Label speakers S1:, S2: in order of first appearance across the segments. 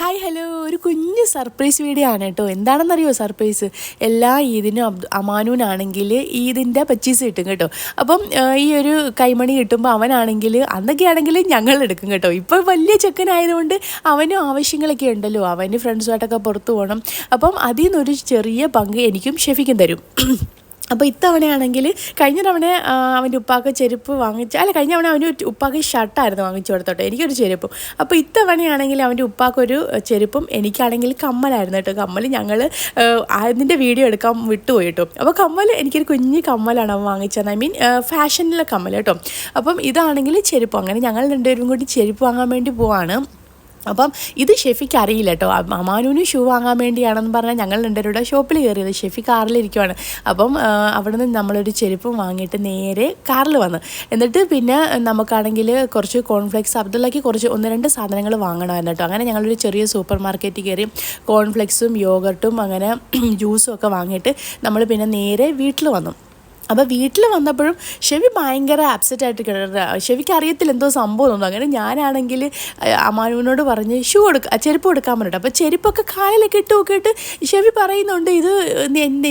S1: Hi hello ഒരു കുഞ്ഞ് surprise video ആണ് കേട്ടോ. എന്താണെന്നറിയോ സർപ്രൈസ് എല്ലാ ഈദിനും അബ്ദു അമാനൂനാണെങ്കിൽ ഈദിന്റെ പച്ചീസ് കിട്ടും കേട്ടോ. അപ്പം ഈ ഒരു കൈമണി കിട്ടുമ്പോൾ അവനാണെങ്കിൽ അന്നൊക്കെ ആണെങ്കിൽ ഞങ്ങൾ എടുക്കും കേട്ടോ. ഇപ്പോൾ വലിയ ചെക്കനായതുകൊണ്ട് അവനും ആവശ്യങ്ങളൊക്കെ ഉണ്ടല്ലോ. അവന് ഫ്രണ്ട്സുമായിട്ടൊക്കെ പുറത്ത് പോകണം. അപ്പം അതിൽ നിന്നൊരു ചെറിയ പങ്ക് എനിക്കും ഷെഫിക്കും തരും. അപ്പോൾ ഇത്തവണയാണെങ്കിൽ കഴിഞ്ഞ തവണ അവന്റെ ഉപ്പാക്ക് ചെരുപ്പ് വാങ്ങിച്ച അല്ല കഴിഞ്ഞ തവണ അവന്റെ ഉപ്പാക്ക് ഷർട്ടായിരുന്നു വാങ്ങിച്ചു കൊടുത്തോട്ടെ എനിക്കൊരു ചെരുപ്പും. അപ്പോൾ ഇത്തവണയാണെങ്കിൽ അവന്റെ ഉപ്പാക്കൊരു ചെരുപ്പും എനിക്കാണെങ്കിൽ കമ്മലായിരുന്നു കേട്ടോ. കമ്മൽ ഞങ്ങൾ അതിന്റെ വീഡിയോ എടുക്കാൻ വിട്ടുപോയി കേട്ടോ അപ്പോൾ കമ്മൽ എനിക്കൊരു കുഞ്ഞ് കമ്മലാണ് അവൻ വാങ്ങിച്ചത്. ഐ മീൻ ഫാഷനിലെ കമ്മൽ കേട്ടോ. അപ്പം ഇതാണെങ്കിൽ ചെരുപ്പ്. അങ്ങനെ ഞങ്ങൾ രണ്ടുപേരും കൂടി ചെരുപ്പ് വാങ്ങാൻ വേണ്ടി പോവാണ്. അപ്പം ഇത് ഷെഫിക്ക് അറിയില്ല കേട്ടോ. അമാനുവിന് ഷൂ വാങ്ങാൻ വേണ്ടിയാണെന്ന് പറഞ്ഞാൽ ഞങ്ങൾ രണ്ടുപേരുടെ ഷോപ്പിൽ കയറിയത് ഷെഫി കാറിലിരിക്കുവാണ് അപ്പം അവിടുന്ന് നമ്മളൊരു ചെരുപ്പും വാങ്ങിയിട്ട് നേരെ കാറിൽ വന്ന്. എന്നിട്ട് പിന്നെ നമുക്കാണെങ്കിൽ കുറച്ച് കോൺഫ്ലെക്സ് അബ്ദുള്ളക്ക് കുറച്ച് ഒന്ന് രണ്ട് സാധനങ്ങൾ വാങ്ങണമായിരുന്നു കേട്ടോ. അങ്ങനെ ഞങ്ങളൊരു ചെറിയ സൂപ്പർ മാർക്കറ്റിൽ കയറി കോൺഫ്ലെക്സും യോഗർട്ടും അങ്ങനെ ജ്യൂസും ഒക്കെ വാങ്ങിയിട്ട് നമ്മൾ പിന്നെ നേരെ വീട്ടിൽ വന്നു. അപ്പോൾ വീട്ടിൽ വന്നപ്പോഴും ഷെവി ഭയങ്കര അപ്സെറ്റ് ആയിട്ട് കിടക്കുക ഷെവിക്ക് അറിയത്തില്ല എന്തോ സംഭവം തോന്നുന്നു. അങ്ങനെ ഞാനാണെങ്കിൽ അമ്മാനോട് പറഞ്ഞ് ഷൂ കൊടുക്കുക ചെരുപ്പ് കൊടുക്കാൻ പറഞ്ഞിട്ട്. അപ്പോൾ ചെരുപ്പൊക്കെ കാലിലൊക്കെ ഇട്ട് നോക്കിയിട്ട് ഷെവി പറയുന്നുണ്ട് ഇത്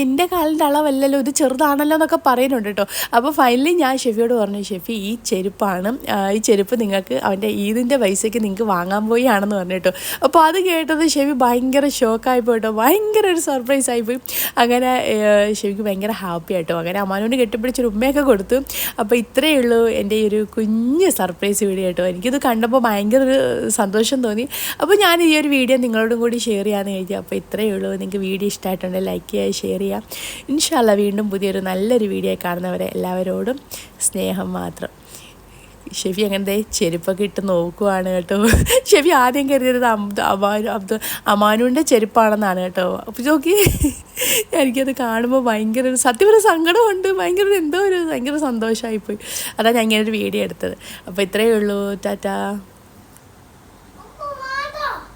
S1: എന്റെ കാലിന്റെ അളവല്ലല്ലോ ഇത് ചെറുതാണല്ലോ എന്നൊക്കെ പറയുന്നുണ്ട് കേട്ടോ. അപ്പോൾ ഫൈനലി ഞാൻ ഷെഫിയോട് പറഞ്ഞു ഷെഫി ഈ ചെരുപ്പാണ് ഈ ചെരുപ്പ് നിങ്ങൾക്ക് അവന്റെ ഈദിന്റെ പൈസയ്ക്ക് നിങ്ങൾക്ക് വാങ്ങാൻ പോയി ആണെന്ന് പറഞ്ഞു അപ്പോൾ അത് കേട്ടത് ഷെവി ഭയങ്കര ഷോക്കായി പോയിട്ടോ ഭയങ്കര ഒരു സർപ്രൈസ് ആയിപ്പോയി അങ്ങനെ ഷെവിക്ക് ഭയങ്കര ഹാപ്പി ആയിട്ടോ അങ്ങനെ അമ്മാനോട് കെട്ടിപ്പിടിച്ചൊരു ഉമ്മയൊക്കെ കൊടുത്തു അപ്പോൾ ഇത്രയേ ഉള്ളൂ എന്റെ ഈ ഒരു കുഞ്ഞ് സർപ്രൈസ് വീഡിയോ കേട്ടോ. എനിക്കിത് കണ്ടപ്പോൾ ഭയങ്കര ഒരു സന്തോഷം തോന്നി. അപ്പോൾ ഞാൻ ഈ ഒരു വീഡിയോ നിങ്ങളോടും കൂടി ഷെയർ ചെയ്യാമെന്ന് കരുതി. അപ്പോൾ ഇത്രയേ ഉള്ളൂ. നിങ്ങൾക്ക് വീഡിയോ ഇഷ്ടമായിട്ടുണ്ടെങ്കിൽ ലൈക്ക് ചെയ്യുക ഷെയർ ചെയ്യുക. ഇൻഷാല്ല വീണ്ടും പുതിയൊരു നല്ലൊരു വീഡിയോ കാണുന്നവരെ എല്ലാവരോടും സ്നേഹം മാത്രം. ഷെഫി അങ്ങനത്തെ ചെരുപ്പൊക്കെ ഇട്ട് നോക്കുവാണ് കേട്ടോ. ഷെഫി ആദ്യം കരുതിയത് അബ്ദു അമാനു അബ്ദു അമാനുവിന്റെ ചെരുപ്പാണെന്നാണ് കേട്ടോ. അപ്പോൾ നോക്കി എനിക്കത് കാണുമ്പോൾ ഭയങ്കര ഒരു സത്യം ഒരു സങ്കടമുണ്ട്. ഭയങ്കര എന്തോ ഒരു ഭയങ്കര സന്തോഷമായിപ്പോയി അതാണ് ഞാൻ ഇങ്ങനെ ഒരു വീഡിയോ എടുത്തത്. അപ്പോൾ ഇത്രയേ ഉള്ളൂ. ടാറ്റാ.